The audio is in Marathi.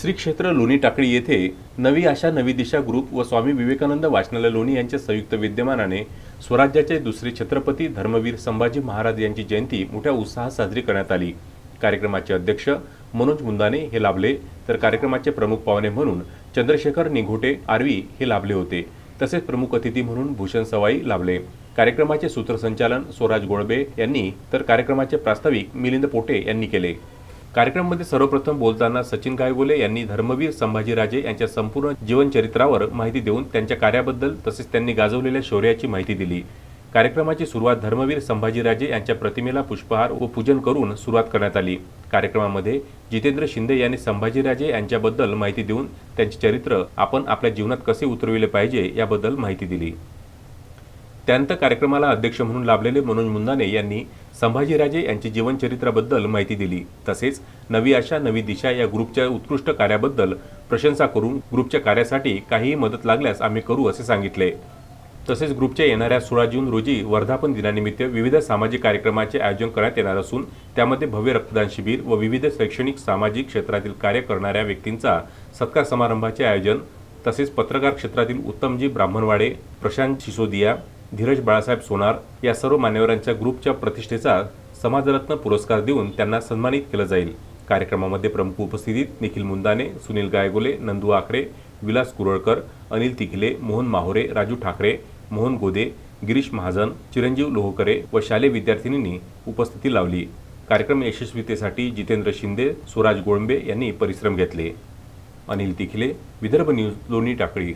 श्री क्षेत्र लोणी टाकळी येथे नवी आशा नवी दिशा ग्रुप व स्वामी विवेकानंद वाचनालय लोणी यांच्या संयुक्त विद्यमानाने स्वराज्याचे दुसरे छत्रपती धर्मवीर संभाजी महाराज यांची जयंती मोठ्या उत्साहात साजरी करण्यात आली. कार्यक्रमाचे अध्यक्ष मनोज मुंदाने हे लाभले. तर कार्यक्रमाचे प्रमुख पाहुणे म्हणून चंद्रशेखर निघोटे आर्वी हे लाभले होते. तसेच प्रमुख अतिथी म्हणून भूषण सवाई लाभले. कार्यक्रमाचे सूत्रसंचालन स्वराज गोळबे यांनी तर कार्यक्रमाचे प्रास्ताविक मिलिंद पोटे यांनी केले. कार्यक्रमामध्ये सर्वप्रथम बोलताना सचिन गायगोले यांनी धर्मवीर संभाजीराजे यांच्या संपूर्ण जीवनचरित्रावर माहिती देऊन त्यांच्या कार्याबद्दल तसेच त्यांनी गाजवलेल्या शौर्याची माहिती दिली. कार्यक्रमाची सुरुवात धर्मवीर संभाजीराजे यांच्या प्रतिमेला पुष्पहार व पूजन करून सुरुवात करण्यात आली. कार्यक्रमामध्ये जितेंद्र शिंदे यांनी संभाजीराजे यांच्याबद्दल माहिती देऊन त्यांचे चरित्र आपण आपल्या जीवनात कसे उतरविले पाहिजे याबद्दल माहिती दिली. त्यानंतर कार्यक्रमाला अध्यक्ष म्हणून लाभलेले मनोज मुंदाने यांनी संभाजीराजे यांची जीवनचरित्राबद्दल माहिती दिली. तसेच नवी आशा नवी दिशा या ग्रुपच्या उत्कृष्ट कार्याबद्दल प्रशंसा करून ग्रुपच्या कार्यासाठी काहीही मदत लागल्यास आम्ही करू असे सांगितले. तसेच ग्रुपच्या येणाऱ्या सोळा जून रोजी वर्धापन दिनानिमित्त विविध सामाजिक कार्यक्रमाचे आयोजन करण्यात येणार असून त्यामध्ये भव्य रक्तदान शिबिर व विविध शैक्षणिक सामाजिक क्षेत्रातील कार्य करणाऱ्या व्यक्तींचा सत्कार समारंभाचे आयोजन तसेच पत्रकार क्षेत्रातील उत्तमजी ब्राह्मणवाडे प्रशांत सिसोदिया धीरज बाळासाहेब सोनार या सर्व मान्यवरांच्या ग्रुपच्या प्रतिष्ठेचा समाजरत्न पुरस्कार देऊन त्यांना सन्मानित केलं जाईल. कार्यक्रमामध्ये प्रमुख उपस्थितीत निखिल मुंदाने सुनील गायगोले नंदू आखरे विलास कुरळकर अनिल तिखले मोहन माहोरे राजू ठाकरे मोहन गोदे गिरीश महाजन चिरंजीव लोहकरे व शालेय विद्यार्थिनींनी उपस्थिती लावली. कार्यक्रम यशस्वीतेसाठी जितेंद्र शिंदे स्वराज गोळंबे यांनी परिश्रम घेतले. अनिल तिखले विदर्भ न्यूज लोणी टाकळी.